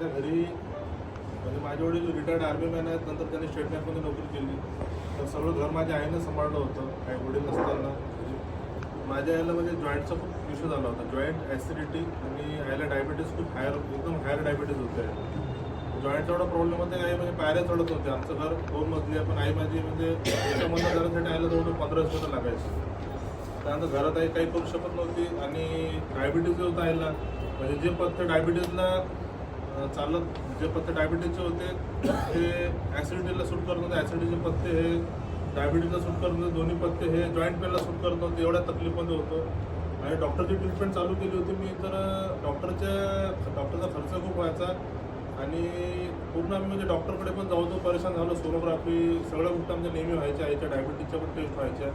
माझ्या घरी म्हणजे माझे वडील रिटायर्ड आर्मीमॅन आहेत नंतर त्यांनी स्टेट बँकमध्ये नोकरी केली. तर सगळं घर माझ्या आईनं सांभाळलं होतं आई वडील नसताना. म्हणजे माझ्या आईला म्हणजे जॉईंटचा खूप इश्यू झाला होता. जॉईंट ॲसिडिटी आणि आईला डायबिटीज खूप हायर एकदम हायर डायबिटीज होते. जॉईंटचा एवढा प्रॉब्लेम होता की आई म्हणजे पायऱ्या चढत होते आमचं घर दोन मजली आहे पण आई माझी म्हणजे त्याच्यामध्ये घरासाठी आईला जवळ पंधरा वीस मिनिटं लागायची. त्यानंतर घरात आई काही करू शकत नव्हती आणि डायबिटीज होता होतं आईला. म्हणजे जे पथ्य डायबिटीजला चालत जे पत्ते डायबिटीजचे होते ते ॲसिडिटीला सूट करत होते ॲसिडिटीचे पत्ते हे डायबिटीजला सूट करत होते दोन्ही पत्ते हे जॉईंट पेनला सूट करत नव्हते एवढ्या तकलीफमध्ये होतं. आणि डॉक्टरची ट्रीटमेंट चालू केली होती मी तर डॉक्टरच्या डॉक्टरचा खर्च खूप व्हायचा. आणि पूर्ण आम्ही म्हणजे डॉक्टरकडे पण जाऊ तो परेशान झालो सोनोग्राफी सगळ्या गोष्टी आमच्या नेहमी व्हायच्या आईच्या डायबिटीजच्या पण टेस्ट व्हायच्या.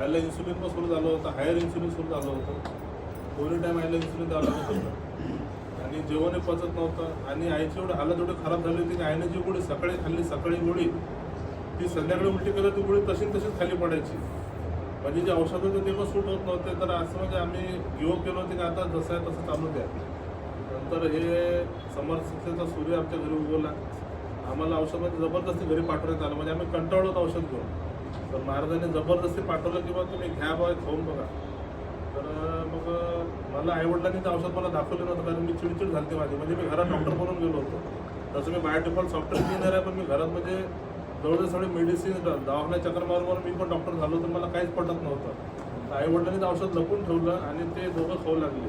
आयला इन्सुलिन पण सुरू झालं होतं हायर इन्सुलिन सुरू झालं होतं. दोन्ही टाईम आयला इन्सुलिन द्यावं लागत होतं. आणि जेवणही पचत नव्हतं. आणि आईची एवढं हालत एवढी खराब झाली होती की आईने जी गोळी सकाळी खाल्ली सकाळी गोळी ती संध्याकाळी उलटी केलं ती गोळी तशी तशीच खाली पडायची. म्हणजे जे औषध होतं ते पण सूट होत नव्हते. तर असं म्हणजे आम्ही योग केलं होतं की आता जसं आहे तसं चालू द्या. नंतर हे समर्थतेचा सूर्य आमच्या घरी उगवला. आम्हाला औषधामध्ये जबरदस्ती घरी पाठवण्यात आलं. म्हणजे आम्ही कंटाळलो होतो औषध घेऊन. तर महाराजांनी जबरदस्ती पाठवलं की बा तुम्ही घ्या बा खाऊन बघा. तर मग मला आईवडिलांनी ते औषध मला दाखवलं नव्हतं कारण मी चिडचिड झाली माझी. म्हणजे मी घरात डॉक्टर बनून गेलो होतो. तसं मी बाहेर डिफॉल्ट सॉफ्टवेअर इंजिनियर आहे पण मी घरात म्हणजे जवळजवळ सगळे मेडिसिन दवाखान्या चक्कर मारून मी पण डॉक्टर झालो तर मला काहीच पटत नव्हतं. आई वडिलांनी ते औषध लपून ठेवलं आणि ते दोघं खाऊ लागले.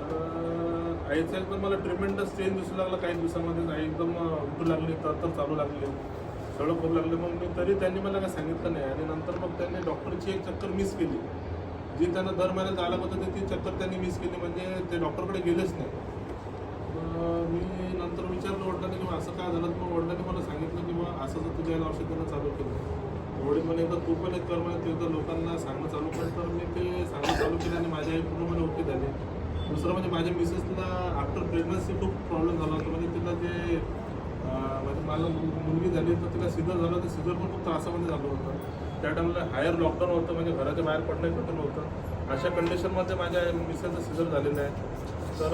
तर आईचं एकदम मला ट्रीटमेंटच चेंज दिसू लागला. काही दिवसामध्ये आई एकदम उठू लागली तर तर चालू लागली. सगळं खूप लागले. मग मी तरी त्यांनी मला काय सांगितलं नाही. आणि नंतर मग त्यांनी डॉक्टरची एक चक्कर मिस केली. जी त्यांना दर महिन्यात जायला होतं ते ती चक्कर त्यांनी मिस केली. म्हणजे ते डॉक्टरकडे गेलेच नाही. मी नंतर विचारलं वडिलांनी की असं काय झालं? मग वडिलांनी मला सांगितलं की मग असं जर तुझ्या औषध देणं चालू केलं. वडील म्हणे एकदा तू पण एक कर म्हणे तू लोकांना सांगणं चालू कर. तर मी ते सांगणं चालू केलं आणि माझ्या आई पूर्णपणे ओके झाले. दुसरं म्हणजे माझ्या मिसेसला आफ्टर प्रेग्नन्सी खूप प्रॉब्लेम झाला होता. म्हणजे तिला जे म्हणजे माझं मुलगी झाली तर तिला सिझर झालं तर सिझर पण खूप त्रासामध्ये झालं होतं. त्या टाईमला हायर लॉकडाऊन होतं म्हणजे घराच्या बाहेर पडणं कठीण होतं. अशा कंडिशनमध्ये माझ्या मिसेसचं सिझर झालेलं आहे. तर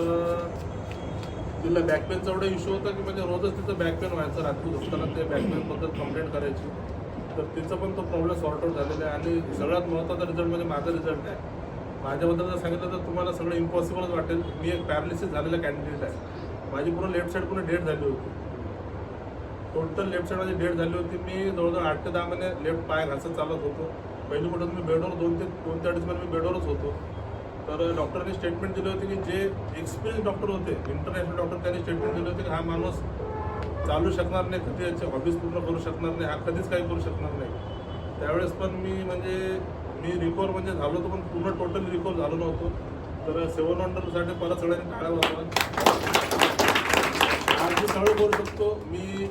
तिला बॅक पेनचा एवढा इश्यू होता की म्हणजे रोजच तिचं बॅक पेन व्हायचं रात्री झोपताना ते बॅक पेनबद्दल कंप्लेंट करायची. तर तिचं पण तो प्रॉब्लेम सॉर्ट आउट झालेला आहे आणि सगळ्यात महत्त्वाचा रिझल्ट म्हणजे माझा रिझल्ट आहे. माझ्याबद्दल जर सांगितलं तर तुम्हाला सगळं इम्पॉसिबलच वाटेल. मी एक पॅरालिसिस झालेला कॅन्डिडेट आहे. माझी पूर्ण लेफ्ट साईड पूर्ण डेट झाली होती. टोटल लेफ्ट साईड माझी डेट झाली होती मी जवळजवळ आठ ते दहा महिने लेफ्ट पाय घासत चालत होतो. पहिली कुठं म्हणजे मी बेडवर दोन ते दोन ते अडीच महिने मी बेडवरच होतो. तर डॉक्टरने स्टेटमेंट दिली होती की जे एक्सपिरियन्स डॉक्टर होते इंटरनॅशनल डॉक्टर त्यांनी स्टेटमेंट दिली होती की हा माणूस चालू शकणार नाही कधी याचे हॉबीज पूर्ण करू शकणार नाही हा कधीच काही करू शकणार नाही. त्यावेळेस पण मी म्हणजे मी रिकवर म्हणजे झालो होतो पण पूर्ण टोटल रिकवर झालो नव्हतो. तर सेवन हंड्रेडसाठी परत सगळ्यांनी टाळ्या वाजवा. आज मी सगळं करू शकतो. मी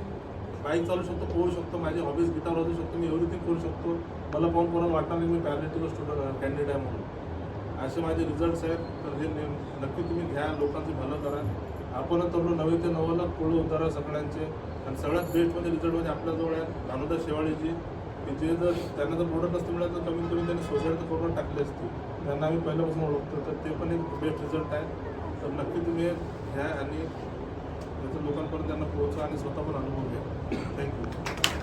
बाईक चालू शकतो पोहू शकतो माझी हॉबीज गिटार वाजवू शकतो मी एव्हरीथिंग करू शकतो. मला पाहून कोणाला वाटणार नाही मी पॅरेटिव्ह स्टुडंट कॅन्डिडेट आहे म्हणून. असे माझे रिझल्ट्स आहेत. तर हे नेम नक्की तुम्ही घ्या लोकांचे भलं करा. आपण तरुण नवे ते नवला पुढे उतारा सगळ्यांचे. आणि सगळ्यात बेस्ट म्हणजे रिझल्ट म्हणजे आपल्याजवळ आहे दामोदर शेवाळीजी. की जे जर त्यांना जर प्रोडक्ट असते मिळालं तर कमीत कमी त्यांनी सोसायटी करून टाकले असते. त्यांना आम्ही पहिल्यापासून ओळखतो तर ते पण एक बेस्ट रिझल्ट आहे. तर नक्की तुम्ही घ्या आणि त्याचं लोकांपर्यंत त्यांना पोहोचा आणि स्वतः पण अनुभव घ्या. थँक्यू